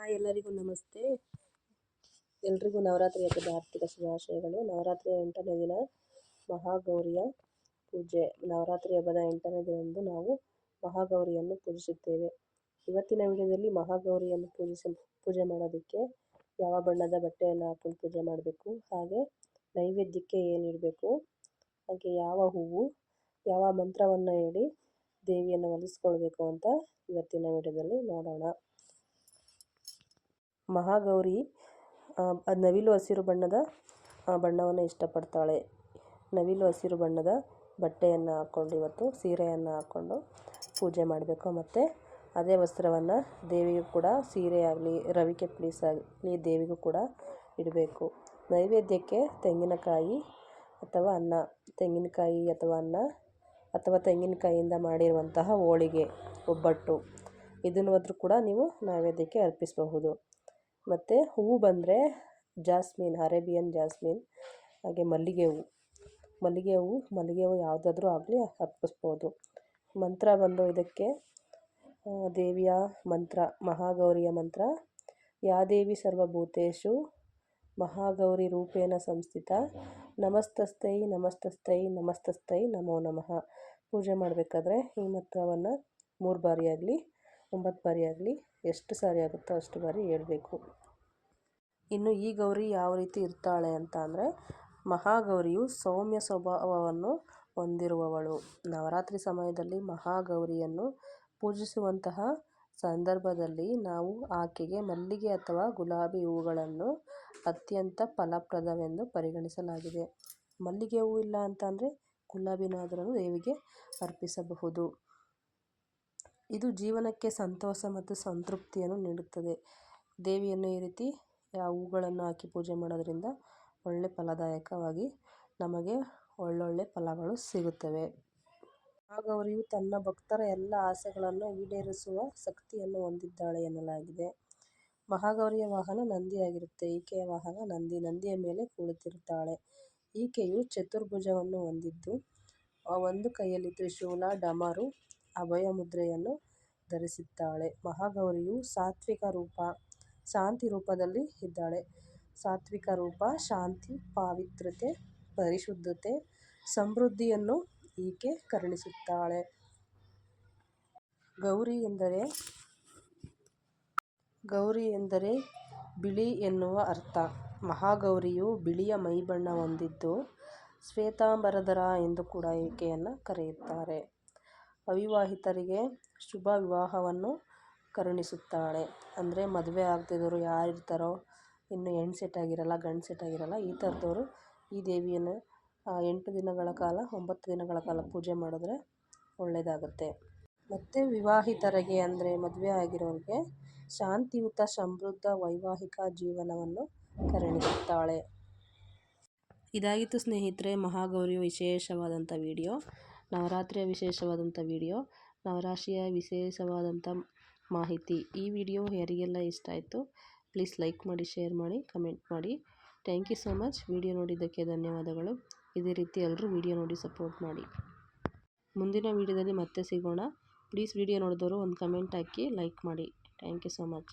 Hi ಎಲ್ಲರಿಗೂ ನಮಸ್ತೆ. ಎಲ್ರಿಗೂ ನವರಾತ್ರಿ ಹಬ್ಬದ ಆರ್ಥಿಕ ಶುಭಾಶಯಗಳು. ನವರಾತ್ರಿಯ ಎಂಟನೇ ದಿನ ಮಹಾಗೌರಿಯ ಪೂಜೆ. ನವರಾತ್ರಿ ಹಬ್ಬದ ಎಂಟನೇ ದಿನದಂದು ನಾವು ಮಹಾಗೌರಿಯನ್ನು ಪೂಜಿಸುತ್ತೇವೆ. ಇವತ್ತಿನ ವಿಡಿಯೋದಲ್ಲಿ ಮಹಾಗೌರಿಯನ್ನು ಪೂಜಿಸಿ, ಪೂಜೆ ಮಾಡೋದಕ್ಕೆ ಯಾವ ಬಣ್ಣದ ಬಟ್ಟೆಯನ್ನು ಹಾಕೊಂಡು ಪೂಜೆ ಮಾಡಬೇಕು, ಹಾಗೆ ನೈವೇದ್ಯಕ್ಕೆ ಏನಿಡಬೇಕು ಹಾಗೆ ಯಾವ ಹೂವು, ಯಾವ ಮಂತ್ರವನ್ನು ಹೇಳಿ ದೇವಿಯನ್ನು ಒಲಿಸ್ಕೊಳ್ಬೇಕು ಅಂತ ಇವತ್ತಿನ ವಿಡಿಯೋದಲ್ಲಿ ನೋಡೋಣ. ಮಹಾಗೌರಿ ನವಿಲು ಹಸಿರು ಬಣ್ಣದ ಬಣ್ಣವನ್ನು ಇಷ್ಟಪಡ್ತಾಳೆ. ನವಿಲು ಹಸಿರು ಬಣ್ಣದ ಬಟ್ಟೆಯನ್ನು ಹಾಕ್ಕೊಂಡು ಇವತ್ತು ಸೀರೆಯನ್ನು ಹಾಕ್ಕೊಂಡು ಪೂಜೆ ಮಾಡಬೇಕು. ಮತ್ತು ಅದೇ ವಸ್ತ್ರವನ್ನು ದೇವಿಗೂ ಕೂಡ ಸೀರೆ ಆಗಲಿ ರವಿಕೆ ಪ್ಲೀಸ್ ಆಗಲಿ ದೇವಿಗೂ ಕೂಡ ಇಡಬೇಕು. ನೈವೇದ್ಯಕ್ಕೆ ತೆಂಗಿನಕಾಯಿ ಅಥವಾ ಅನ್ನ, ತೆಂಗಿನಕಾಯಿ ಅಥವಾ ಅನ್ನ ಅಥವಾ ತೆಂಗಿನಕಾಯಿಯಿಂದ ಮಾಡಿರುವಂತಹ ಹೋಳಿಗೆ, ಒಬ್ಬಟ್ಟು ಇದನ್ನು ಕೂಡ ನೀವು ನೈವೇದ್ಯಕ್ಕೆ ಅರ್ಪಿಸಬಹುದು. ಮತ್ತು ಹೂವು ಬಂದರೆ ಜಾಸ್ಮಿನ್, ಅರೇಬಿಯನ್ ಜಾಸ್ಮಿನ್, ಹಾಗೆ ಮಲ್ಲಿಗೆ ಹೂವು ಮಲ್ಲಿಗೆ ಹೂವು ಮಲ್ಲಿಗೆ ಹೂವು ಯಾವುದಾದ್ರೂ ಆಗಲಿ ಅರ್ಪಿಸ್ಬೋದು ಮಂತ್ರ ಬಂದು ಇದಕ್ಕೆ ದೇವಿಯ ಮಂತ್ರ, ಮಹಾಗೌರಿಯ ಮಂತ್ರ, ಯಾ ದೇವಿ ಸರ್ವಭೂತೇಶು, ಮಹಾಗೌರಿ ರೂಪೇಣ ಸಂಸ್ಥಿತ, ನಮಸ್ತಸ್ಥೈ ನಮಸ್ತಸ್ಥೈ ನಮಸ್ತಸ್ಥೈ, ನಮೋ ನಮಃ. ಪೂಜೆ ಮಾಡಬೇಕಾದ್ರೆ ಈ ಮಂತ್ರವನ್ನು ಮೂರು ಬಾರಿ ಆಗಲಿ, ಒಂಬತ್ತು ಬಾರಿ ಆಗಲಿ, ಎಷ್ಟು ಸಾರಿ ಆಗುತ್ತೋ ಅಷ್ಟು ಬಾರಿ ಹೇಳಬೇಕು. ಇನ್ನು ಈ ಗೌರಿ ಯಾವ ರೀತಿ ಇರ್ತಾಳೆ ಅಂತ ಅಂದರೆ ಮಹಾಗೌರಿಯು ಸೌಮ್ಯ ಸ್ವಭಾವವನ್ನು ಹೊಂದಿರುವವಳು. ನವರಾತ್ರಿ ಸಮಯದಲ್ಲಿ ಮಹಾಗೌರಿಯನ್ನು ಪೂಜಿಸುವಂತಹ ಸಂದರ್ಭದಲ್ಲಿ ನಾವು ಆಕೆಗೆ ಮಲ್ಲಿಗೆ ಅಥವಾ ಗುಲಾಬಿ ಹೂವುಗಳನ್ನು ಅತ್ಯಂತ ಫಲಪ್ರದವೆಂದು ಪರಿಗಣಿಸಲಾಗಿದೆ. ಮಲ್ಲಿಗೆ ಹೂವು ಇಲ್ಲ ಅಂತಂದರೆ ಗುಲಾಬಿನಾದರೂ ದೇವಿಗೆ ಅರ್ಪಿಸಬಹುದು. ಇದು ಜೀವನಕ್ಕೆ ಸಂತೋಷ ಮತ್ತು ಸಂತೃಪ್ತಿಯನ್ನು ನೀಡುತ್ತದೆ. ದೇವಿಯನ್ನು ಈ ರೀತಿ ಹೂಗಳನ್ನು ಹಾಕಿ ಪೂಜೆ ಮಾಡೋದ್ರಿಂದ ಒಳ್ಳೆ ಫಲದಾಯಕವಾಗಿ ನಮಗೆ ಒಳ್ಳೊಳ್ಳೆ ಫಲಗಳು ಸಿಗುತ್ತವೆ. ನಾಗೌರಿಯು ತನ್ನ ಭಕ್ತರ ಎಲ್ಲ ಆಸೆಗಳನ್ನು ಈಡೇರಿಸುವ ಶಕ್ತಿಯನ್ನು ಹೊಂದಿದ್ದಾಳೆ ಎನ್ನಲಾಗಿದೆ. ಮಹಾಗೌರಿಯ ವಾಹನ ನಂದಿಯಾಗಿರುತ್ತೆ. ಈಕೆಯ ವಾಹನ ನಂದಿ, ನಂದಿಯ ಮೇಲೆ ಕುಳಿತಿರುತ್ತಾಳೆ ಈಕೆಯು ಚತುರ್ಭುಜವನ್ನು ಹೊಂದಿದ್ದು ಒಂದು ಕೈಯಲ್ಲಿ ತ್ರಿಶೂಲ ಡಮರು ಅಭಯ ಮುದ್ರೆಯನ್ನು ಧರಿಸಿದ್ದಾಳೆ. ಮಹಾಗೌರಿಯು ಸಾತ್ವಿಕ ರೂಪ ಶಾಂತಿ ರೂಪದಲ್ಲಿ ಇದ್ದಾಳೆ. ಸಾತ್ವಿಕ ರೂಪ, ಶಾಂತಿ ಪಾವಿತ್ರತೆ ಪರಿಶುದ್ಧತೆ, ಸಮೃದ್ಧಿಯನ್ನು ಈಕೆ ಕರುಣಿಸುತ್ತಾಳೆ. ಗೌರಿ ಎಂದರೆ ಗೌರಿ ಎಂದರೆ ಬಿಳಿ ಎನ್ನುವ ಅರ್ಥ. ಮಹಾಗೌರಿಯು ಬಿಳಿಯ ಮೈಬಣ್ಣ ಹೊಂದಿದ್ದು ಶ್ವೇತಾಂಬರಧರ ಎಂದು ಕೂಡ ಈಕೆಯನ್ನು ಕರೆಯುತ್ತಾರೆ. ಅವಿವಾಹಿತರಿಗೆ ಶುಭ ವಿವಾಹವನ್ನು ಕರುಣಿಸುತ್ತಾಳೆ. ಅಂದರೆ ಮದುವೆ ಆಗದಿರೋರು ಯಾರು ಇರ್ತಾರೋ ಇನ್ನು ಹೆಣ್ಣು ಸೆಟ್ ಆಗಿರಲ್ಲ, ಗಂಡು ಸೆಟ್ ಆಗಿರಲ್ಲ, ಈ ಥರದವರು ಈ ದೇವಿಯನ್ನು ಎಂಟು ದಿನಗಳ ಕಾಲ, ಒಂಬತ್ತು ದಿನಗಳ ಕಾಲ ಪೂಜೆ ಮಾಡಿದ್ರೆ ಒಳ್ಳೆಯದಾಗುತ್ತೆ ಮತ್ತು ವಿವಾಹಿತರಿಗೆ ಅಂದರೆ ಮದುವೆ ಆಗಿರೋರಿಗೆ ಶಾಂತಿಯುತ ಸಮೃದ್ಧ ವೈವಾಹಿಕ ಜೀವನವನ್ನು ಕರುಣಿಸುತ್ತಾಳೆ. ಇದಾಗಿತ್ತು ಸ್ನೇಹಿತರೆ ಮಹಾಗೌರಿಯ ವಿಶೇಷವಾದಂಥ ವಿಡಿಯೋ. ನವರಾತ್ರಿಯ ವಿಶೇಷವಾದಂಥ ವಿಡಿಯೋ. ನವರಾಶಿಯ ವಿಶೇಷವಾದಂಥ ಮಾಹಿತಿ. ಈ ವಿಡಿಯೋ ಯಾರಿಗೆಲ್ಲ ಇಷ್ಟ ಆಯಿತು ಪ್ಲೀಸ್ ಲೈಕ್ ಮಾಡಿ ಶೇರ್ ಮಾಡಿ ಕಮೆಂಟ್ ಮಾಡಿ. Thank you so much video ನೋಡಿದ್ದಕ್ಕೆ ಧನ್ಯವಾದಗಳು. ಇದೇ ರೀತಿ ಎಲ್ಲರೂ ವಿಡಿಯೋ ನೋಡಿ ಸಪೋರ್ಟ್ ಮಾಡಿ. ಮುಂದಿನ ವಿಡಿಯೋದಲ್ಲಿ ಮತ್ತೆ ಸಿಗೋಣ. ಪ್ಲೀಸ್ ವಿಡಿಯೋ ನೋಡಿದವರು ಒಂದು ಕಮೆಂಟ್ ಹಾಕಿ ಲೈಕ್ ಮಾಡಿ. Thank you so much